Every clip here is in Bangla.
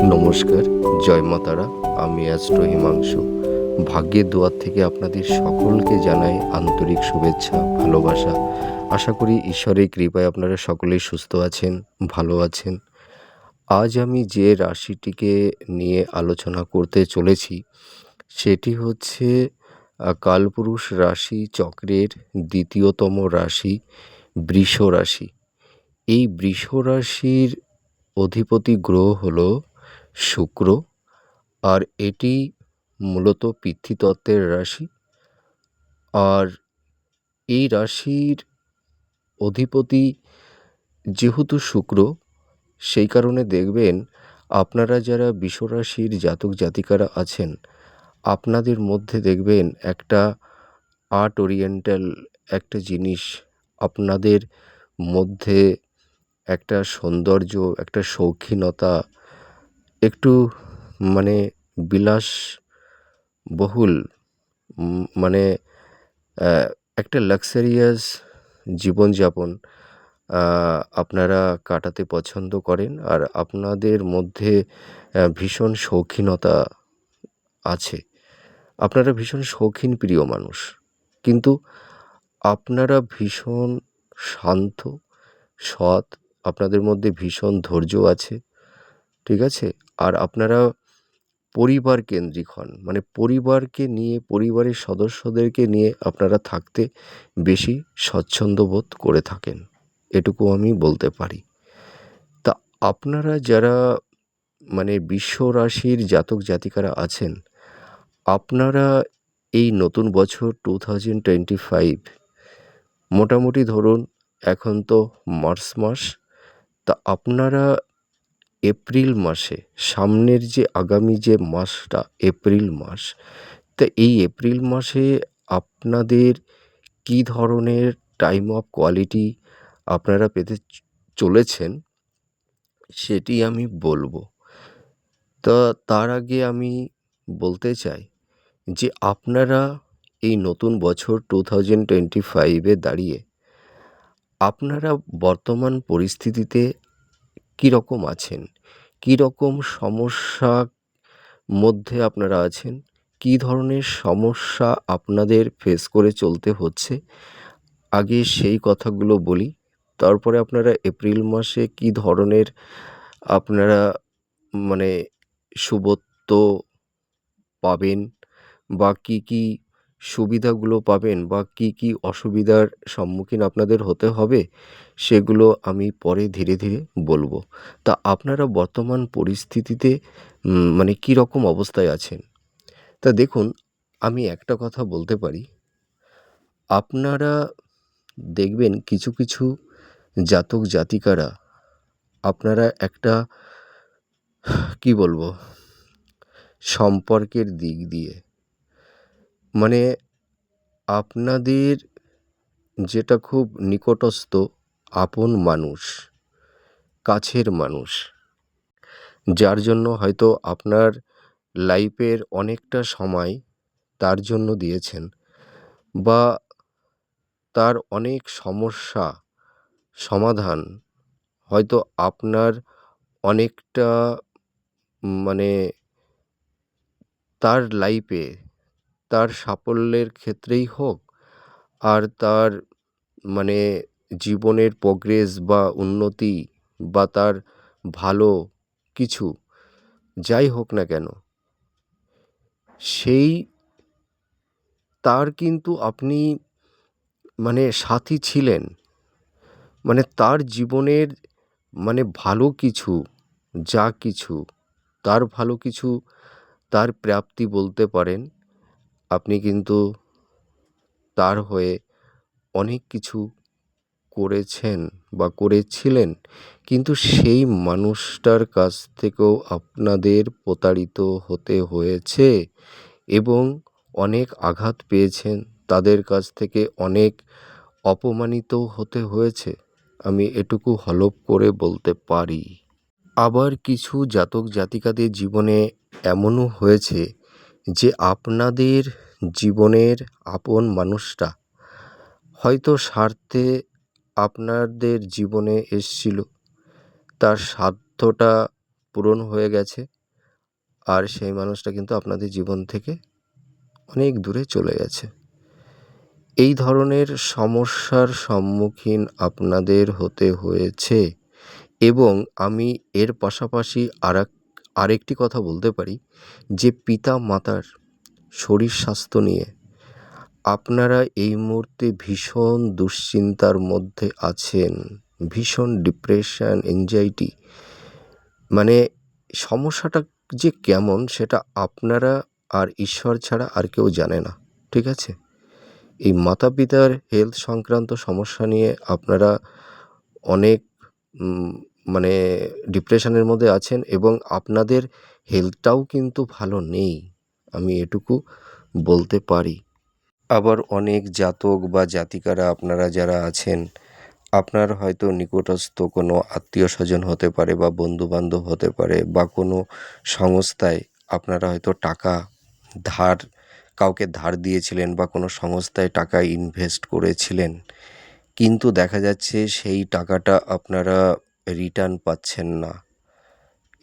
নমস্কার, জয় মাতারা আমি অ্যাস্ট্রো হিমাংশু ভাগ্যের দুয়ার থেকে আপনাদের সকলকে জানাই আন্তরিক শুভেচ্ছা, ভালোবাসা। আশা করি ঈশ্বরের কৃপায় আপনারা সকলেই সুস্থ আছেন, ভালো আছেন। আজ আমি যে রাশিটিকে নিয়ে আলোচনা করতে চলেছি, সেটি হচ্ছে কালপুরুষ রাশি চক্রের দ্বিতীয়তম রাশি বৃষ রাশি। এই বৃষ রাশির অধিপতি গ্রহ হলো শুক্র, আর এটি মূলত পিতৃতত্ত্বের রাশি। আর এই রাশির অধিপতি যেহেতু শুক্র, সেই কারণে দেখবেন আপনারা যারা বিশ্বরাশির জাতক জাতিকারা আছেন, আপনাদের মধ্যে দেখবেন একটা আর্ট ওরিয়েন্টাল একটা জিনিস আপনাদের মধ্যে একটা সৌন্দর্য, একটা শৌখিনতা একটু মানে বিলাস বহুল মানে একটা লাক্সারিয়াস জীবনযাপন আপনারা কাটাতে পছন্দ করেন আর আপনাদের মধ্যে ভীষণ শৌখিনতা আছে। আপনারা ভীষণ শৌখিন প্রিয় মানুষ, কিন্তু আপনারা ভীষণ শান্ত, সৎ, আপনাদের মধ্যে ভীষণ ধৈর্য আছে, ঠিক আছে? আর আপনারা পরিবার কেন্দ্রিক হন। মানে পরিবারকে নিয়ে, পরিবারের সদস্যদেরকে নিয়ে আপনারা থাকতে বেশি স্বচ্ছন্দ বোধ করে থাকেন। এটুকু আমি বলতে পারি। তা আপনারা যারা মানে বিশ্ব রাশির জাতক জাতিকারা আছেন, আপনারা এই নতুন বছর টু থাউজেন্ড টোয়েন্টি ফাইভ মোটামুটি ধরুন এখন তো মার্চ মাস, তা আপনারা এপ্রিল মাসে, সামনের যে আগামী যে মাসটা এপ্রিল মাস, তা এই এপ্রিল মাসে আপনাদের কী ধরনের টাইম অফ কোয়ালিটি আপনারা পেতে চলেছেন সেটি আমি বলব। তা তার আগে আমি বলতে চাই যে আপনারা এই নতুন বছর টু থাউজেন্ড টোয়েন্টি ফাইভে দাঁড়িয়ে, আপনারা বর্তমান পরিস্থিতিতে কীরকম আছেন? কীরকম সমস্যা মধ্যে আপনারা আছেন? কী ধরনের সমস্যা আপনাদের ফেস করে চলতে হচ্ছে? আগে সেই কথাগুলো বলি, তারপরে আপনারা এপ্রিল মাসে কী ধরনের আপনারা মানে শুভত্ব পাবেন বা কী কী সুবিধাগুলো পাবেন বা কী কী অসুবিধার সম্মুখীন আপনাদের হতে হবে, সেগুলো আমি পরে ধীরে ধীরে বলব। তা আপনারা বর্তমান পরিস্থিতিতে মানে কী রকম অবস্থায় আছেন? তা দেখুন, আমি একটা কথা বলতে পারি। আপনারা দেখবেন কিছু কিছু জাতক জাতিকারা, আপনারা একটা, কি বলব, সম্পর্কের দিক দিয়ে মানে আপনাদের যেটা খুব নিকটস্থ, আপন মানুষ, কাছের মানুষ, যার জন্য হয়তো আপনার লাইফের অনেকটা সময় তার জন্য দিয়েছেন বা তার অনেক সমস্যা, সমাধান হয়তো আপনার অনেকটা মানে তার লাইফে তার সাফল্যের ক্ষেত্রেই হোক আর তার মানে জীবনের প্রোগ্রেস বা উন্নতি বা তার ভালো কিছু যাই হোক না কেন, সেই তার কিন্তু আপনি মানে সাথী ছিলেন। মানে তার জীবনের মানে ভালো কিছু, যা কিছু, তার ভালো কিছু তার প্রাপ্তি বলতে পারেন আপনি কিন্তু তার হয়ে অনেক কিছু করেছেন বা করেছিলেন। কিন্তু সেই মানুষটার কাছ থেকেও আপনাদের প্রতারিত হতে হয়েছে এবং অনেক আঘাত পেয়েছেন। তাদের কাছ থেকে অনেক অপমানিত হতে হয়েছে। আমি এটুকু হলপ করে বলতে পারি। আবার কিছু জাতক জাতিকাদের জীবনে এমনও হয়েছে যে আপনাদের জীবনের আপন মানুষটা হয়তো স্বার্থে আপনাদের জীবনে এসছিল, তার স্বার্থটা পূরণ হয়ে গেছে, আর সেই মানুষটা কিন্তু আপনাদের জীবন থেকে অনেক দূরে চলে গেছে। এই ধরনের সমস্যার সম্মুখীন আপনাদের হতে হয়েছে এবং আমি এর পাশাপাশি আরেক আরেকটি কথা বলতে পারি, যে পিতা মাতার শরীর স্বাস্থ্য নিয়ে আপনারা এই মুহূর্তে ভীষণ দুশ্চিন্তার মধ্যে আছেন, ভীষণ ডিপ্রেশন এনজাইটি মানে সমস্যাটা যে কেমন সেটা আপনারা আর ঈশ্বর ছাড়া আর কেউ জানে না, ঠিক আছে? এই মাতা পিতার হেলথ সংক্রান্ত সমস্যা নিয়ে আপনারা অনেক মানে ডিপ্রেশনের মধ্যে আছেন এবং আপনাদের হেলথটাও কিন্তু ভালো নেই, আমি এটুকু বলতে পারি। আবার অনেক জাতক বা জাতিকারা আপনারা যারা আছেন, আপনার হয়তো নিকটস্থ কোনো আত্মীয় স্বজন হতে পারে বা বন্ধুবান্ধব হতে পারে বা কোনো সংস্থায় আপনারা হয়তো টাকা ধার, কাউকে ধার দিয়েছিলেন বা কোনো সংস্থায় টাকা ইনভেস্ট করেছিলেন। কিন্তু দেখা যাচ্ছে সেই টাকাটা আপনারা রিটার্ন পাচ্ছেন না।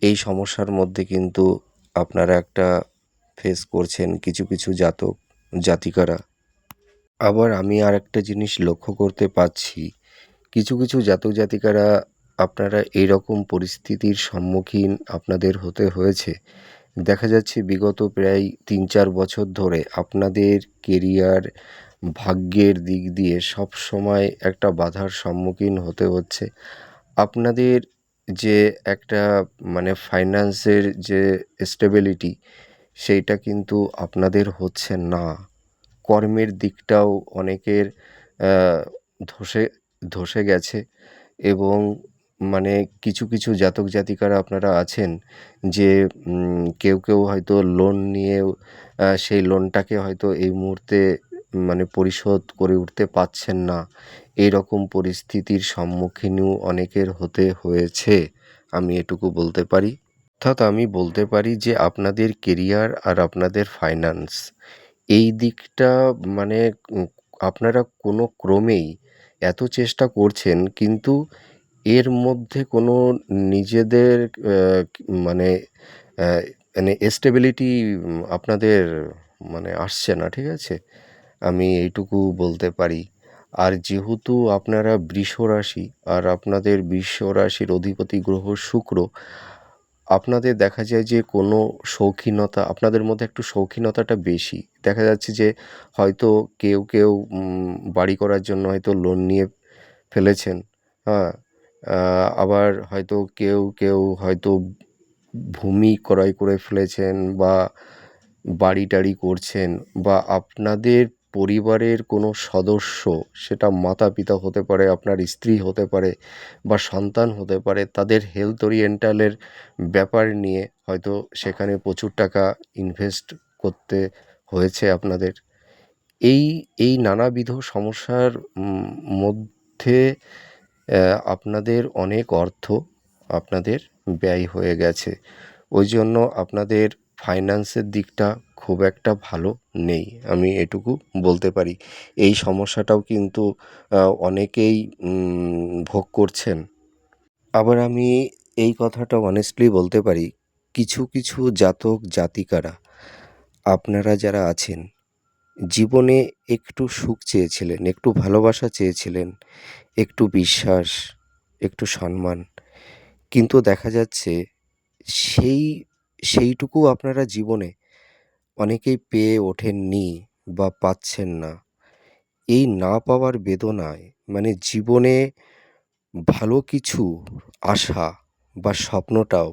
এই সমস্যার মধ্যে কিন্তু আপনারা একটা ফেস করছেন কিছু কিছু জাতক, জাতিকারা। আবার আমি আর একটা জিনিস লক্ষ্য করতে পারছি কিছু কিছু জাতক, জাতিকারা আপনারা এইরকম পরিস্থিতির সম্মুখীন আপনাদের হতে হয়েছে। দেখা যাচ্ছে বিগত প্রায় তিন চার বছর ধরে আপনাদের কেরিয়ার ভাগ্যের দিক দিয়ে সব সময় একটা বাধার সম্মুখীন হতে হচ্ছে। আপনাদের যে একটা মানে ফাইন্যান্সের যে স্টেবিলিটি, সেইটা কিন্তু আপনাদের হচ্ছে না। কর্মের দিকটাও অনেকের ধসে ধসে গেছে এবং মানে কিছু কিছু জাতক জাতিকারা আপনারা আছেন যে কেউ কেউ হয়তো লোন নিয়েও সেই লোনটাকে হয়তো এই মুহূর্তে মানে পরিশোধ করে উঠতে পারছেন না। এরকম পরিস্থিতির সম্মুখীনও অনেকের হতে হয়েছে, আমি এটুকু বলতে পারি। অর্থাৎ আমি বলতে পারি যে আপনাদের কেরিয়ার আর আপনাদের ফাইন্যান্স, এই দিকটা মানে আপনারা কোনো ক্রমেই এত চেষ্টা করছেন, কিন্তু এর মধ্যে কোনো নিজেদের মানে মানে স্টেবিলিটি আপনাদের মানে আসছে না, ঠিক আছে? আমি এইটুকু বলতে পারি। আর যেহেতু আপনারা বৃষ রাশি আর আপনাদের বৃষ রাশির অধিপতি গ্রহ শুক্র, আপনাদের দেখা যায় যে কোনো শৌখিনতা, আপনাদের মধ্যে একটু শৌখিনতাটা বেশি। দেখা যাচ্ছে যে হয়তো কেউ কেউ বাড়ি করার জন্য হয়তো লোন নিয়ে ফেলেছেন হ্যাঁ আবার হয়তো কেউ কেউ হয়তো ভূমি ক্রয় করে ফেলেছেন বা বাড়ি টাড়ি করছেন বা আপনাদের পরিবারের কোনো সদস্য, সেটা মাতা পিতা হতে পারে, আপনার স্ত্রী হতে পারে বা সন্তান হতে পারে, তাদের হেলথ ওরিয়েন্টালের ব্যাপার নিয়ে হয়তো সেখানে প্রচুর টাকা ইনভেস্ট করতে হয়েছে আপনাদের। এই এই নানাবিধ সমস্যার মধ্যে আপনাদের অনেক অর্থ আপনাদের ব্যয় হয়ে গেছে। ওই জন্য আপনাদের ফাইন্যান্সের দিকটা খুব একটা ভালো নেই, আমি এটুকু বলতে পারি। এই সমস্যাটাও কিন্তু অনেকেই ভোগ করছেন। আবার আমি এই কথাটা অনেস্টলি বলতে পারি, কিছু কিছু জাতক জাতিকারা, আপনারা যারা আছেন, জীবনে একটু সুখ চেয়েছিলেন, একটু ভালোবাসা চেয়েছিলেন, একটু বিশ্বাস, একটু সম্মান, কিন্তু দেখা যাচ্ছে সেই, সেইটুকু আপনারা জীবনে অনেকেই পেয়ে ওঠেননি বা পাচ্ছেন না। এই না পাওয়ার বেদনায় মানে জীবনে ভালো কিছু, আশা বা স্বপ্নটাও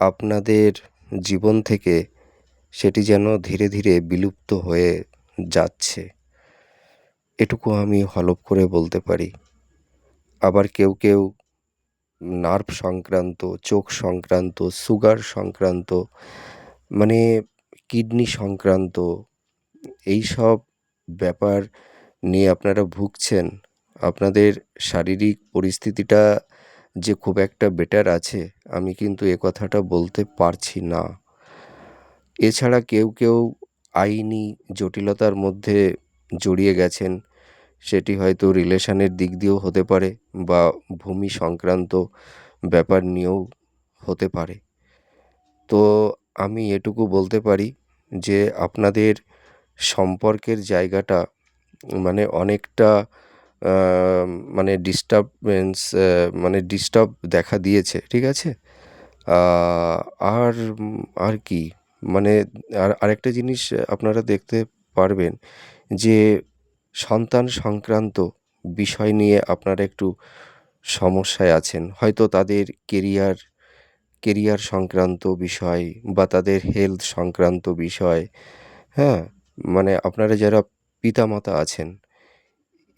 আপনাদের জীবন থেকে সেটি যেন ধীরে ধীরে বিলুপ্ত হয়ে যাচ্ছে। এটুকু আমি হলপ করে বলতে পারি। আবার কেউ কেউ নার্ভ সংক্রান্ত, চোখ সংক্রান্ত, সুগার সংক্রান্ত মানে কিডনি সংক্রান্ত এই সব ব্যাপার নিয়ে আপনারা ভুগছেন, আপনাদের শারীরিক পরিস্থিতিটা যে খুব একটা বেটার আছে, আমি কিন্তু এ কথাটা বলতে পারছি না। এছাড়া কেউ কেউ আইনি জটিলতার মধ্যে জড়িয়ে গেছেন, সেটি হয়তো রিলেশনের দিক দিয়েও হতে পারে বা ভূমি সংক্রান্ত ব্যাপার নিয়েও হতে পারে। তো আমি এটুকু বলতে পারি যে আপনাদের সম্পর্কের জায়গাটা মানে অনেকটা মানে ডিস্টার্বেন্স মানে ডিস্টার্ব দেখা দিয়েছে, ঠিক আছে? আর আর কি? মানে আর আরেকটা জিনিস আপনারা দেখতে পারবেন যে সন্তান সংক্রান্ত বিষয় নিয়ে আপনারা একটু সমস্যায় আছেন। হয়তো তাদের কেরিয়ার কেরিয়ার সংক্রান্ত বিষয় বা তাদের হেলথ সংক্রান্ত বিষয় হ্যাঁ? মানে আপনারা যারা পিতামাতা আছেন,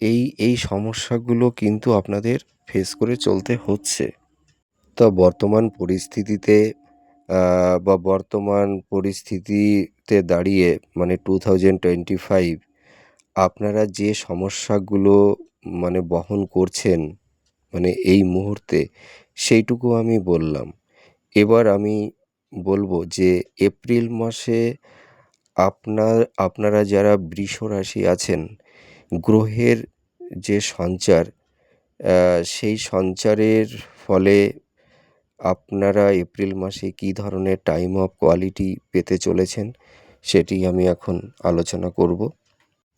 এই এই সমস্যাগুলো কিন্তু আপনাদের ফেস করে চলতে হচ্ছে। তা বর্তমান পরিস্থিতিতে বা বর্তমান পরিস্থিতিতে দাঁড়িয়ে মানে টু থাউজেন্ড টোয়েন্টি ফাইভ আপনারা যে সমস্যাগুলো মানে বহন করছেন মানে এই মুহূর্তে, সেইটুকু আমি বললাম। এবার আমি বলব যে এপ্রিল মাসে আপনার, আপনারা যারা বৃষ রাশি আছেন, গ্রহের যে সঞ্চার সেই সঞ্চারের ফলে আপনারা এপ্রিল মাসে কী ধরনের টাইম অফ কোয়ালিটি পেতে চলেছেন, সেটি আমি এখন আলোচনা করব।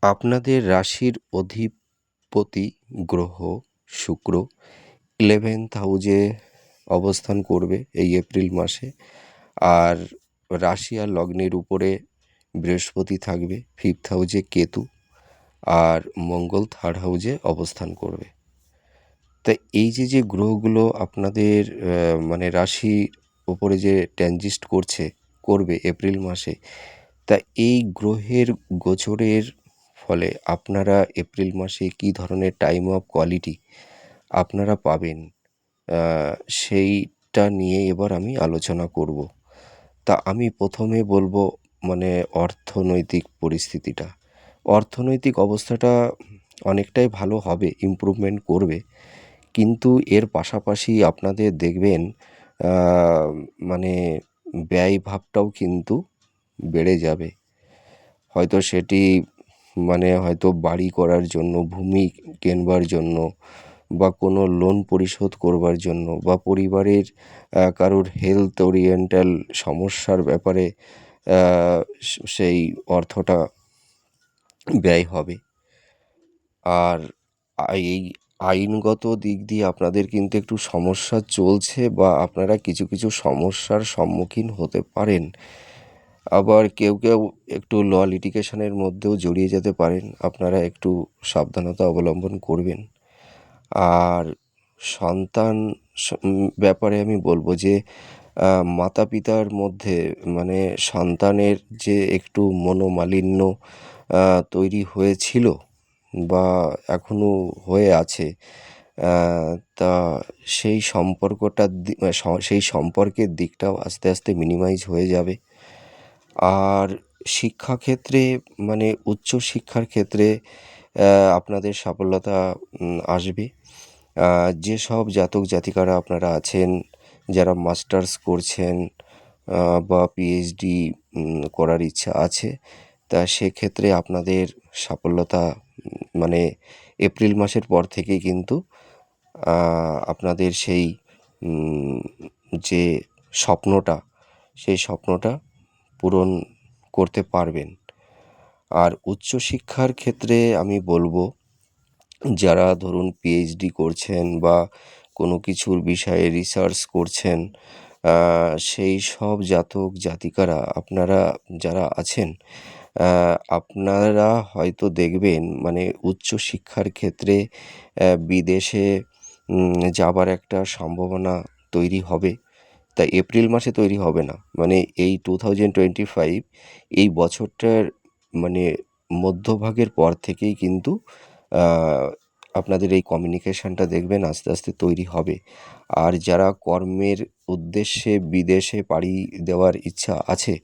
আপনাদের রাশির অধিপতি গ্রহ শুক্র ইলেভেন্থ হাউজে অবস্থান করবে এই এপ্রিল মাসে। আর রাশি আর লগ্নের উপরে বৃহস্পতি থাকবে ফিফথ হাউজে কেতু আর মঙ্গল থার্ড হাউজে অবস্থান করবে। তা এই যে যে গ্রহগুলো আপনাদের মানে রাশির ওপরে যে ট্যানজিস্ট করছে, করবে এপ্রিল মাসে, তা এই গ্রহের গোচরের ফলে আপনারা এপ্রিল মাসে কী ধরনের টাইম অফ কোয়ালিটি আপনারা পাবেন? সেইটা নিয়ে এবার আমি আলোচনা করব। তা আমি প্রথমে বলব মানে অর্থনৈতিক পরিস্থিতিটা। অর্থনৈতিক অবস্থাটা অনেকটাই ভালো হবে ইমপ্রুভমেন্ট করবে। কিন্তু এর পাশাপাশি আপনাদের দেখবেন মানে ব্যয়ভাবটাও কিন্তু বেড়ে যাবে। হয়তো সেটি মানে হয়তো বাড়ি করার জন্য, ভূমি কেনবার জন্য বা কোনো লোন পরিশোধ করবার জন্য বা পরিবারের কারোর হেলথ ওরিয়েন্টাল সমস্যার ব্যাপারে সেই অর্থটা ব্যয় হবে। আর এই আইনগত দিক দিয়ে আপনাদের কিন্তু একটু সমস্যা চলছে বা আপনারা কিছু কিছু সমস্যার সম্মুখীন হতে পারেন। আবার কেউ কেউ একটু ল লিটিগেশনের মধ্যেও জড়িয়ে যেতে পারেন। আপনারা একটু সাবধানতা অবলম্বন করবেন। আর সন্তান ব্যাপারে আমি বলব যে মাতা পিতার মধ্যে মানে সন্তানের যে একটু মনোমালিন্য তৈরি হয়েছিল বা এখনও হয়ে আছে তা সেই সম্পর্কটার সেই সম্পর্কের দিকটাও আস্তে আস্তে মিনিমাইজ হয়ে যাবে। আর শিক্ষাক্ষেত্রে মানে উচ্চশিক্ষার ক্ষেত্রে আপনাদের সাফল্যতা আসবে। যেসব জাতক জাতিকারা আপনারা আছেন, যারা মাস্টার্স করছেন বা পিএইচডি করার ইচ্ছা আছে, তা সেক্ষেত্রে আপনাদের সাফল্যতা মানে এপ্রিল মাসের পর থেকেই কিন্তু আপনাদের সেই যে স্বপ্নটা, সেই স্বপ্নটা পূরণ করতে পারবেন। আর উচ্চশিক্ষার ক্ষেত্রে আমি বলব, যারা ধরুন পিএইচডি করছেন বা কোনো কিছুর বিষয়ে রিসার্চ করছেন সেই সব জাতক জাতিকারা, আপনারা যারা আছেন আপনারা হয়তো দেখবেন মানে উচ্চশিক্ষার ক্ষেত্রে বিদেশে যাবার একটা সম্ভাবনা তৈরি হবে। তা এপ্রিল মাসে তৈরি হবে না। মানে এই টু থাউজেন্ড টোয়েন্টি ফাইভ এই বছরটার মানে মধ্যভাগের পর থেকেই কিন্তু আপনাদের এই কমিউনিকেশানটা দেখবেন আস্তে আস্তে তৈরি হবে। আর যারা কর্মের উদ্দেশ্যে বিদেশে পাড়ি দেওয়ার ইচ্ছা আছে,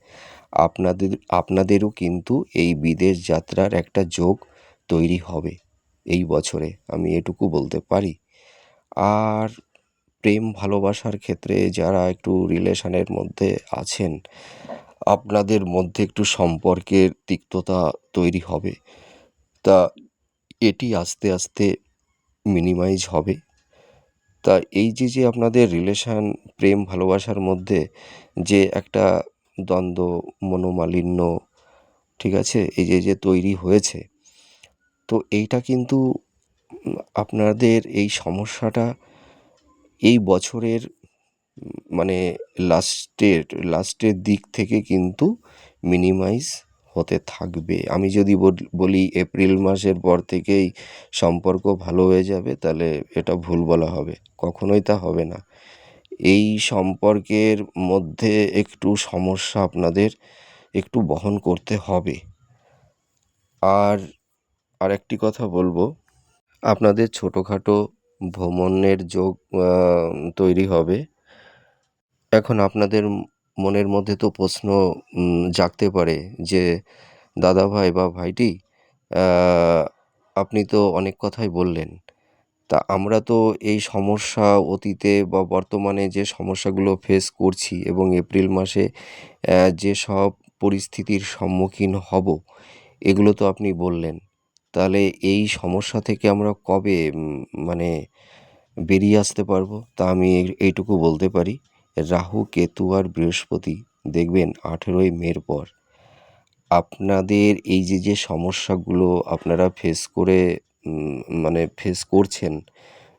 আপনাদের, আপনাদেরও কিন্তু এই বিদেশ যাত্রার একটা যোগ তৈরি হবে এই বছরে, আমি এটুকু বলতে পারি। আর প্রেম ভালোবাসার ক্ষেত্রে যারা একটু রিলেশনের মধ্যে আছেন আপনাদের মধ্যে একটু সম্পর্কের তিক্ততা তৈরি হবে। তা এটি আস্তে আস্তে মিনিমাইজ হবে। তা এই যে যে আপনাদের রিলেশান প্রেম, ভালোবাসার মধ্যে যে একটা দ্বন্দ্ব, মনোমালিন্য, ঠিক আছে? এই যে যে তৈরি হয়েছে, তো এইটা কিন্তু আপনাদের এই সমস্যাটা এই বছরের মানে লাস্টের লাস্টের দিক থেকে কিন্তু মিনিমাইজ হতে থাকবে। আমি যদি বলি এপ্রিল মাসের পর থেকেই সম্পর্ক ভালো হয়ে যাবে, তাহলে এটা ভুল বলা হবে। কখনোই তা হবে না। এই সম্পর্কের মধ্যে একটু সমস্যা আপনাদের একটু বহন করতে হবে। আর আরেকটি কথা বলব, আপনাদের ছোটোখাটো ভ্রমণের যোগ তৈরি হবে। এখন আপনাদের মনের মধ্যে তো প্রশ্ন জাগতে পারে যে দাদাভাই বা ভাইটি আপনি তো অনেক কথাই বললেন। তা আমরা তো এই সমস্যা অতীতে বা বর্তমানে যে সমস্যাগুলো ফেস করছি এবং এপ্রিল মাসে যেসব পরিস্থিতির সম্মুখীন হব, এগুলো তো আপনি বললেন। তাহলে এই সমস্যা থেকে আমরা কবে মানে বেরিয়ে আসতে পারব? তা আমি এইটুকু বলতে পারি। রাহু, কেতু আর বৃহস্পতি। দেখবেন আঠেরোই মের পর। আপনাদের এই যে যে সমস্যাগুলো আপনারা ফেস করে মানে ফেস করছেন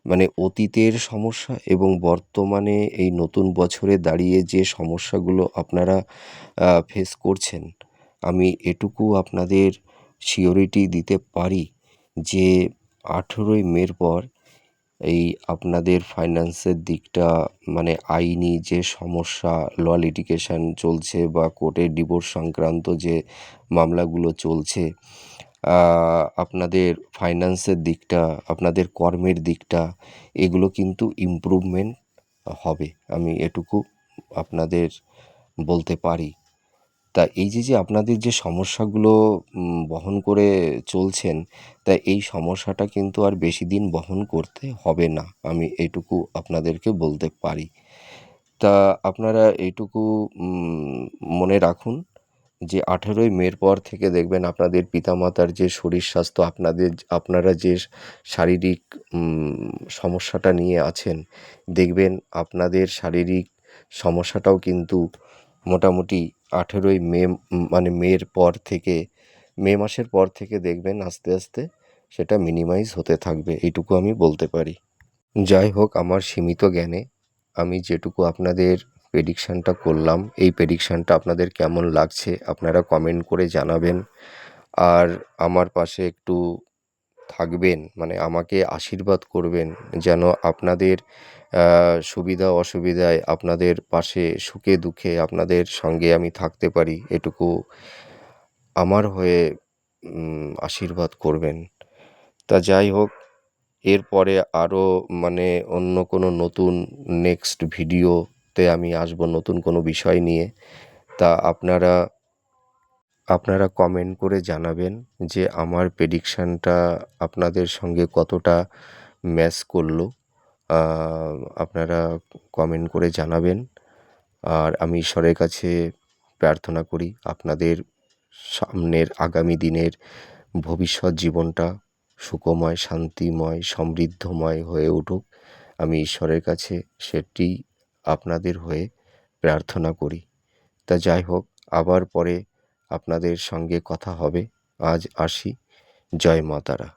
মানে অতীতের সমস্যা এবং বর্তমানে এই নতুন বছরে দাঁড়িয়ে যে সমস্যাগুলো আপনারা ফেস করছেন, আমি এটুকু আপনাদের সিওরিটি দিতে পারি যে, আঠেরোই মের পর এই আপনাদের ফাইন্যান্সের দিকটা মানে আইনি যে সমস্যা ল লিটিগেশন চলছে বা কোর্টে ডিভোর্স সংক্রান্ত যে মামলাগুলো চলছে আপনাদের ফাইন্যান্সের দিকটা, আপনাদের কর্মের দিকটা, এগুলো কিন্তু ইমপ্রুভমেন্ট হবে। আমি এটুকু আপনাদের বলতে পারি। তা এই যে যে আপনাদের যে সমস্যাগুলো বহন করে চলছেন, তা এই সমস্যাটা কিন্তু আর বেশি দিন বহন করতে হবে না, আমি এটুকু আপনাদেরকে বলতে পারি। তা আপনারা এইটুকু মনে রাখুন যে, আঠেরোই মের পর থেকে দেখবেন আপনাদের পিতামাতার যে শরীর স্বাস্থ্য, আপনাদের আপনারা যে শারীরিক সমস্যাটা নিয়ে আছেন, দেখবেন আপনাদের শারীরিক সমস্যাটাও কিন্তু মোটামুটি আঠেরোই মে মানে মের পর থেকে, মে মাসের পর থেকে দেখবেন আস্তে আস্তে সেটা মিনিমাইজ হতে থাকবে, এইটুকু আমি বলতে পারি। যাই হোক, আমার সীমিত জ্ঞানে আমি যেটুকু আপনাদের প্রেডিকশানটা করলাম, এই প্রেডিকশানটা আপনাদের কেমন লাগছে আপনারা কমেন্ট করে জানাবেন। আর আমার পাশে একটু থাকবেন মানে আমাকে আশীর্বাদ করবেন যেন আপনাদের সুবিধা অসুবিধায় আপনাদের পাশে সুখে দুঃখে আপনাদের সঙ্গে আমি থাকতে পারি, এটুকু আমার হয়ে আশীর্বাদ করবেন। তা যাই হোক, এরপরে আরও মানে অন্য কোনো নতুন নেক্সট ভিডিওতে আমি আসব, নতুন কোনো বিষয় নিয়ে। তা আপনারা আপনারা কমেন্ট করে জানাবেন যে আমার প্রেডিকশানটা আপনাদের সঙ্গে কতটা ম্যাচ করল। আপনারা কমেন্ট করে জানাবেন। আর আমি ঈশ্বরের কাছে প্রার্থনা করি আপনাদের সামনের আগামী দিনের ভবিষ্যৎ জীবনটা সুখময়, শান্তিময়, সমৃদ্ধময় হয়ে উঠুক। আমি ঈশ্বরের কাছে সেটি আপনাদের হয়ে প্রার্থনা করি। তা যাই হোক, আবার পরে আপনাদের সঙ্গে কথা হবে। আজ আসি। জয় মা তারা।